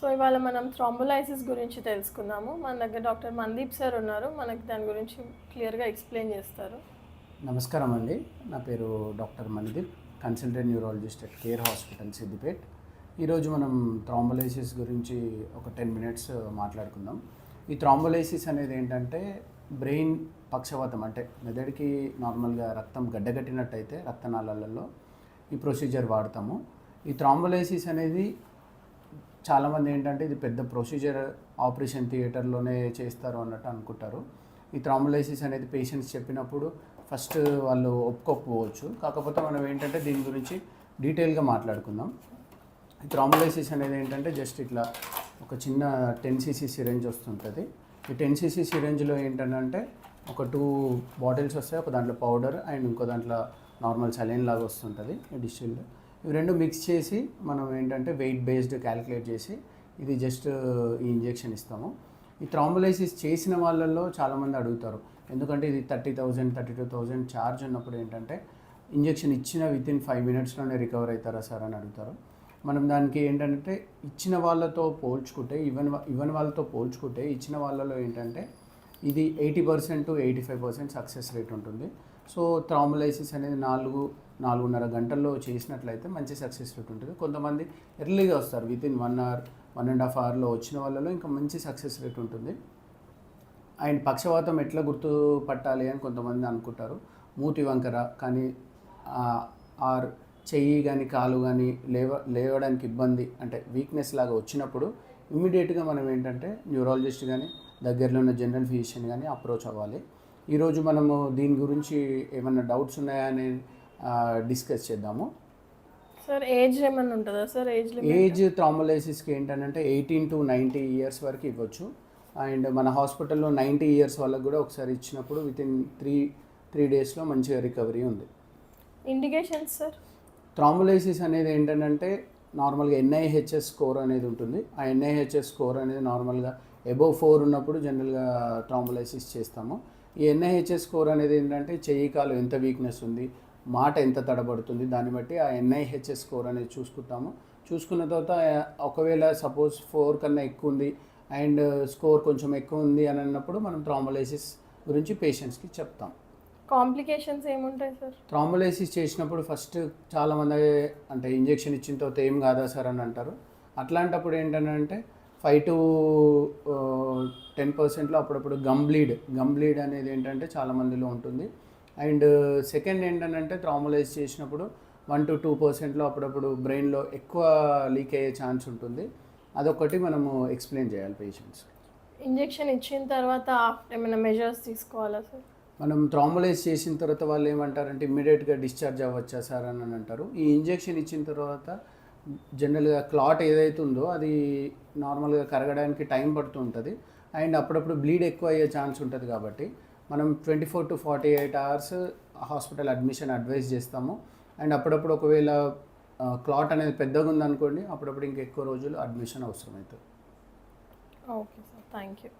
So ఇవాళ మనం thrombolysis గురించి తెలుసుకుందాము. మన దగ్గర డాక్టర్ మందీప్ సార్ ఉన్నారు. మనకి దాని గురించి క్లియర్గా ఎక్స్ప్లెయిన్ చేస్తారు. నమస్కారం అండి. నా పేరు doctor Mandeep consultant neurologist at care hospital Siddipet. ఈరోజు మనం థ్రాంబోలైసిస్ గురించి ఒక టెన్ మినిట్స్ మాట్లాడుకుందాం. ఈ థ్రాంబోలైసిస్ అనేది ఏంటంటే బ్రెయిన్ పక్షవాతం అంటే మెదడుకి నార్మల్గా రక్తం గడ్డగట్టినట్టయితే రక్తనాళాలలో ఈ ప్రొసీజర్ వాడతాము. ఈ థ్రాంబోలైసిస్ అనేది చాలామంది ఏంటంటే ఇది పెద్ద ప్రొసీజర్ ఆపరేషన్ థియేటర్లోనే చేస్తారు అన్నట్టు అనుకుంటారు. ఈ థ్రాంబులైసిస్ అనేది పేషెంట్స్ చెప్పినప్పుడు ఫస్ట్ వాళ్ళు ఒప్పుకోకపోవచ్చు. కాకపోతే మనం ఏంటంటే దీని గురించి డీటెయిల్గా మాట్లాడుకుందాం. ఈ థ్రాంబోలైసిస్ అనేది ఏంటంటే జస్ట్ ఇట్లా ఒక చిన్న టెన్ సీసీ సిరేంజ్ వస్తుంటుంది. ఈ టెన్ సీసీ సిరేంజ్లో ఏంటంటే ఒక టూ బాటిల్స్ వస్తాయి. ఒక దాంట్లో పౌడర్ అండ్ ఇంకో దాంట్లో నార్మల్ సలైన్ లాగా వస్తుంటుంది. డిస్టిల్డ్ ఇవి రెండు మిక్స్ చేసి మనం ఏంటంటే వెయిట్ బేస్డ్ క్యాలిక్యులేట్ చేసి ఇది జస్ట్ uh, ఈ ఇంజెక్షన్ ఇస్తాము. ఈ థ్రాంబులైసిస్ చేసిన వాళ్ళల్లో చాలామంది అడుగుతారు. ఎందుకంటే ఇది thirty thousand thirty two thousand charge ఉన్నప్పుడు ఏంటంటే ఇంజెక్షన్ ఇచ్చిన విత్ ఇన్ ఫైవ్ మినిట్స్లోనే రికవర్ అవుతారా సార్ అని అడుగుతారు. మనం దానికి ఏంటంటే ఇచ్చిన వాళ్ళతో పోల్చుకుంటే ఈవెన్ ఈవెన్ వాళ్ళతో పోల్చుకుంటే ఇచ్చిన వాళ్ళలో ఏంటంటే ఇది eighty percent to eighty five percent success rate ఉంటుంది. సో థ్రాంబోలైసిస్ అనేది నాలుగు నాలుగున్నర గంటల్లో చేసినట్లయితే మంచి సక్సెస్ రేట్ ఉంటుంది. కొంతమంది ఎర్లీగా వస్తారు with in one hour one and half అవర్లో వచ్చిన వాళ్ళలో ఇంకా మంచి సక్సెస్ రేట్ ఉంటుంది. అండ్ పక్షవాతం ఎట్లా గుర్తుపట్టాలి అని కొంతమంది అనుకుంటారు. మూతి వంకర కానీ ఆర్ చెయ్యి కానీ కాలు కానీ లేవ లేవడానికి ఇబ్బంది అంటే వీక్నెస్ లాగా వచ్చినప్పుడు ఇమ్మీడియట్గా మనం ఏంటంటే న్యూరాలజిస్ట్ కానీ దగ్గరలో ఉన్న జనరల్ ఫిజిషియన్ కానీ అప్రోచ్ అవ్వాలి. ఈరోజు మనము దీని గురించి ఏమైనా డౌట్స్ ఉన్నాయా అని డిస్కస్ చేద్దాము. సార్ ఏజ్ ఏమైనా ఉంటుందా సార్? ఏజ్ ఏజ్ థ్రాంబోలైసిస్కి ఏంటంటే ఎయిటీన్ టు నైంటీ ఇయర్స్ వరకు ఇవ్వచ్చు. అండ్ మన హాస్పిటల్లో నైంటీ ఇయర్స్ వాళ్ళకి కూడా ఒకసారి ఇచ్చినప్పుడు విత్ ఇన్ త్రీ త్రీ డేస్లో మంచిగా రికవరీ ఉంది. Indications sir? థ్రాంబోలైసిస్ అనేది ఏంటంటే నార్మల్గా ఎన్ఐహెచ్ఎస్ స్కోర్ అనేది ఉంటుంది. ఆ ఎన్ఐహెచ్ఎస్ స్కోర్ అనేది నార్మల్గా ఎబోవ్ ఫోర్ ఉన్నప్పుడు జనరల్గా థ్రాంబోలైసిస్ చేస్తాము. ఈ ఎన్ఐహెచ్ఎస్ స్కోర్ అనేది ఏంటంటే చెయ్యి కాలు ఎంత వీక్నెస్ ఉంది మాట ఎంత తడబడుతుంది దాన్ని బట్టి ఆ ఎన్ఐహెచ్ఎస్ స్కోర్ అనేది చూసుకుంటాము. చూసుకున్న తర్వాత ఒకవేళ సపోజ్ ఫోర్ కన్నా ఎక్కువ ఉంది అండ్ స్కోర్ కొంచెం ఎక్కువ ఉంది అని అన్నప్పుడు మనం థ్రాంబోలైసిస్ గురించి పేషెంట్స్కి చెప్తాం. కాంప్లికేషన్స్ ఏముంటాయి సార్? థ్రాంబోలైసిస్ చేసినప్పుడు ఫస్ట్ చాలామంది అంటే ఇంజెక్షన్ ఇచ్చిన తర్వాత ఏం కాదా సార్ అని అంటారు. అట్లాంటప్పుడు ఏంటంటే ఫైవ్ టు టెన్ పర్సెంట్లో అప్పుడప్పుడు గమ్ బ్లీడ్. గమ్ బ్లీడ్ అనేది ఏంటంటే చాలా మందిలో ఉంటుంది. అండ్ సెకండ్ ఏంటంటే థ్రాంబోలైజ్ చేసినప్పుడు వన్ టు టూ పర్సెంట్లో అప్పుడప్పుడు బ్రెయిన్లో ఎక్కువ లీక్ అయ్యే ఛాన్స్ ఉంటుంది. అదొకటి మనము ఎక్స్ప్లెయిన్ చేయాలి పేషెంట్స్. ఇంజెక్షన్ ఇచ్చిన తర్వాత ఏమైనా మెజర్స్ తీసుకోవాలా సార్? మనం థ్రాంబోలైజ్ చేసిన తర్వాత వాళ్ళు ఏమంటారంటే ఇమ్మీడియట్గా డిశ్చార్జ్ అవ్వచ్చా సార్ అని అని అంటారు. ఈ ఇంజెక్షన్ ఇచ్చిన తర్వాత జనరల్గా క్లాట్ ఏదైతే ఉందో అది నార్మల్గా కరగడానికి టైం పడుతుంటుంది. అండ్ అప్పుడప్పుడు బ్లీడ్ ఎక్కువ అయ్యే ఛాన్స్ ఉంటుంది కాబట్టి మనం twenty four to forty eight hours hospital admission advice చేస్తాము. అండ్ అప్పుడప్పుడు ఒకవేళ క్లాట్ అనేది పెద్దగా ఉందనుకోండి అప్పుడప్పుడు ఇంకా ఎక్కువ రోజులు అడ్మిషన్ అవసరం అవుతుంది ఓకే సార్. Thank you